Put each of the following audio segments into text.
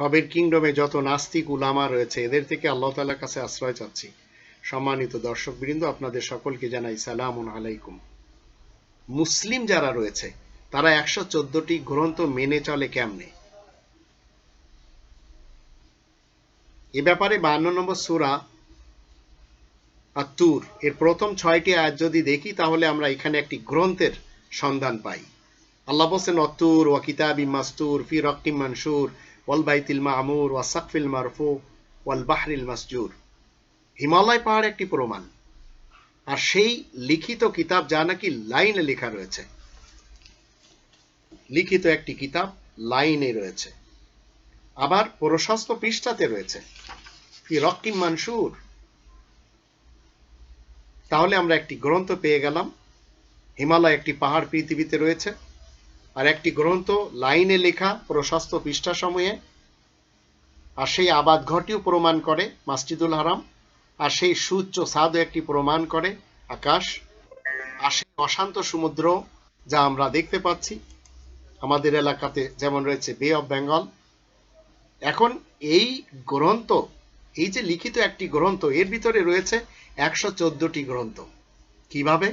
রবের কিংডমে যত নাস্তিক উলামা রয়েছে, এদের থেকে আল্লাহ তালার কাছে আশ্রয় চাচ্ছি। সম্মানিত দর্শক বৃন্দ আপনাদের সকলকে জানাই সালাম আলাইকুম। মুসলিম যারা রয়েছে, তারা একশো চোদ্দটি গ্রন্থ মেনে চলে কেমনে? এ ব্যাপারে বান্ন নম্বর সুরা আত্তুর, এর প্রথম ছয়টি আয়াত যদি দেখি, তাহলে আমরা এখানে একটি গ্রন্থের সন্ধান পাই। আল্লাহ বলছেন, অত্তুর ওয়া কিতাবি মাস্তুর ফি রক্কিম মানসুর। হিমালয় পাহাড় একটি প্রমাণ। আর সেই লিখিত কিতাব যা নাকি লাইনে লেখা রয়েছে। লিখিত একটি কিতাব লাইনে রয়েছে। আবার প্রশস্ত পৃষ্ঠাতে রয়েছে। রক্কিম মানসুর। তাহলে আমরা একটি গ্রন্থ পেয়ে গেলাম। হিমালয় একটি পাহাড় পৃথিবীতে রয়েছে। আর একটি গ্রন্থ, লাইনে লেখা প্রশস্ত পৃষ্ঠা সময়ে, আর সেই আবাদ ঘরটিও প্রমাণ করে, মাসজিদুল হারাম, আর সেই সূর্য সাদও একটি প্রমাণ করে, আকাশ, আর সেই অশান্ত সমুদ্র যা আমরা দেখতে পাচ্ছি, আমাদের এলাকাতে যেমন রয়েছে বে অফ বেঙ্গল এখন এই গ্রন্থ, এই যে লিখিত একটি গ্রন্থ, এর ভিতরে রয়েছে একশো চোদ্দটি গ্রন্থ। কীভাবে?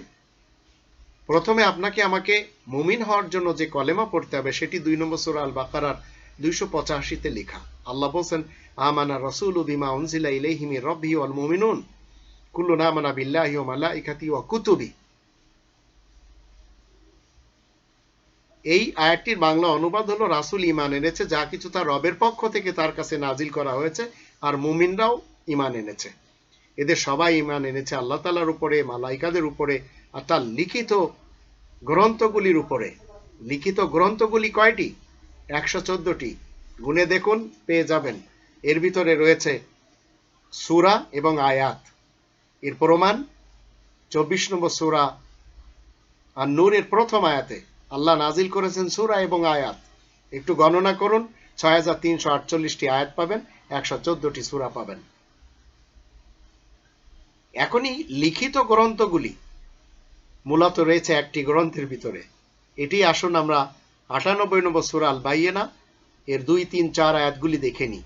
প্রথমে আপনাকে আমাকে মুমিন হওয়ার জন্য যে কলেমা পড়তে হবে, সেটি দুই নম্বর সুরা আল বাকারার দুইশো পঁচাশিতে লেখা। আল্লাহ বলছেন, আমানা রসুল বিমা উনজিলা ইলাইহিমি রব্বি ওয়াল মুমিনুন। কুল্লু নামানা বিল্লাহি ওয়া মালাইকাতি ওয়া কুতুবি। এই আয়াতটির বাংলা অনুবাদ হলো, রাসুল ইমান এনেছে, যা কিছু তার রবের পক্ষ থেকে তার কাছে নাজিল করা হয়েছে, আর মুমিনরাও ইমান এনেছে। এদের সবাই ইমান এনেছে আল্লাহ তালার উপরে, মালাইকাদের উপরে আর তার লিখিত গ্রন্থগুলির উপরে। লিখিত গ্রন্থগুলি কয়টি? একশো চোদ্দটি। গুনে দেখুন, পেয়ে যাবেন। এর ভিতরে রয়েছে সুরা এবং আয়াত। এর প্রমাণ, চব্বিশ নম্বর সুরা আর নূরের প্রথম আয়াতে আল্লাহ নাজিল করেছেন সুরা এবং আয়াত। একটু গণনা করুন ছয় হাজার তিনশো আটচল্লিশটি আয়াত পাবেন, একশো চোদ্দটি সুরা পাবেন। এখনই লিখিত গ্রন্থগুলি মূলত রয়েছে একটি গ্রন্থের ভিতরে। এটি আসুন আমরা আটানব্বই নম্বর সুরাল বাইয়েনা এর দুই, তিন, চার আয়াতগুলি দেখে নিই।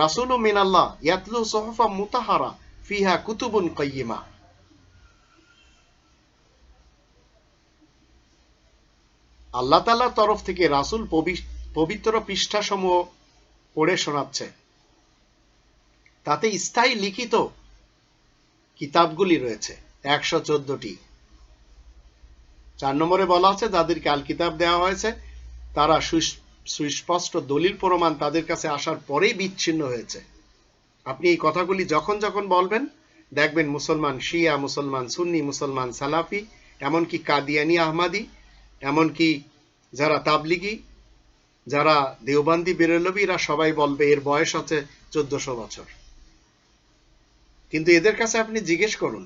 রাসুল মিনাল্লাহ ইয়াতলু সোহফা মুতাহারা ফিহা কুতুবুন কয়িমা আল্লাহ তাল্লাহর তরফ থেকে রাসুল পবিত্র পৃষ্ঠাসমূহ পড়ে শোনাচ্ছে। তাতে স্থায়ী লিখিত কিতাবগুলি রয়েছে, একশো চোদ্দটি। চার নম্বরে বলা আছে, যাদেরকে আল কিতাব দেওয়া হয়েছে, তারা সুস্পষ্ট দলিল প্রমাণ তাদের কাছে আসার পরেই বিচ্ছিন্ন হয়েছে। আপনি এই কথাগুলি যখন যখন বলবেন, দেখবেন মুসলমান শিয়া, মুসলমান সুন্নি, মুসলমান সালাফি, এমনকি কাদিয়ানি আহমাদি, এমনকি যারা তাবলিগি, যারা দেওবান্দি বেরলবি সবাই বলবে এর বয়স আছে চোদ্দশো বছর। কিন্তু এদের কাছে আপনি জিজ্ঞেস করুন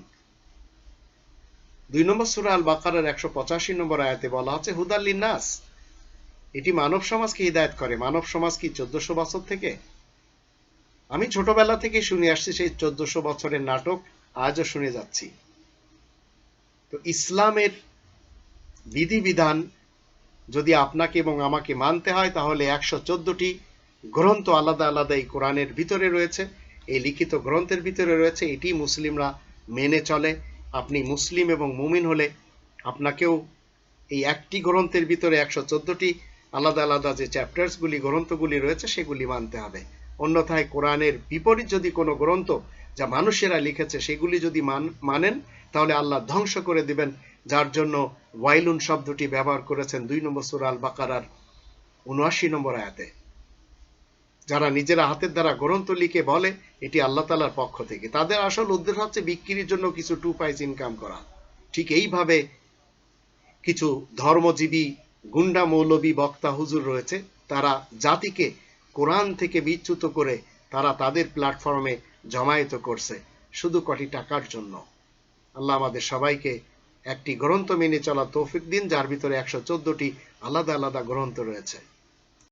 দুই নম্বর সুরা আল বাকারের একশো পঁচাশি নম্বর আয়াতে বলা আছে হুদাল্লি নাস এটি মানব সমাজকে হিদায়ত করে। মানব সমাজ কি চোদ্দশো বছর থেকে? আমি ছোটবেলা থেকে শুনে আসছি সেই চোদ্দশো বছরের নাটক, আজও শুনে যাচ্ছি। তো ইসলামের বিধিবিধান যদি আপনাকে এবং আমাকে মানতে হয়, তাহলে একশো চোদ্দটি গ্রন্থ আলাদা আলাদা এই কোরআনের ভিতরে রয়েছে। এই লিখিত গ্রন্থের ভিতরে রয়েছে, এটি মুসলিমরা মেনে চলে। আপনি মুসলিম এবং মুমিন হলে আপনাকেও এই একটি গ্রন্থের ভিতরে একশো চোদ্দটি আলাদা আলাদা যে চ্যাপ্টার্সগুলি, গ্রন্থগুলি রয়েছে, সেগুলি মানতে হবে। অন্যথায় কোরআনের বিপরীত যদি কোনো গ্রন্থ যা মানুষেরা লিখেছে সেগুলি যদি মান মানেন, তাহলে আল্লাহ ধ্বংস করে দিবেন, যার জন্য ওয়াইলুন শব্দটি ব্যবহার করেছেন দুই নম্বর সুরাল বাকারার উনআশি নম্বর আয়াতে। যারা নিজেরা হাতের দ্বারা গ্রন্থ লিখে বলে, এটি আল্লাহ তালার পক্ষ থেকে। তাদের আসল উদ্দেশ্য হচ্ছে বিক্রির জন্য কিছু টু পাইস ইনকাম করা। ঠিক এইভাবে কিছু ধর্মজীবী, গুন্ডা মৌলবী বক্তা হুজুর রয়েছে, তারা জাতিকে কোরআন থেকে বিচ্যুত করে তারা তাদের প্ল্যাটফর্মে জমায়েত করছে, শুধু কটি টাকার জন্য। আল্লাহ আমাদের সবাইকে একটি গ্রন্থ মেনে চলা তৌফিক দিন, যার ভিতরে একশো চোদ্দটি আলাদা আলাদা গ্রন্থ রয়েছে।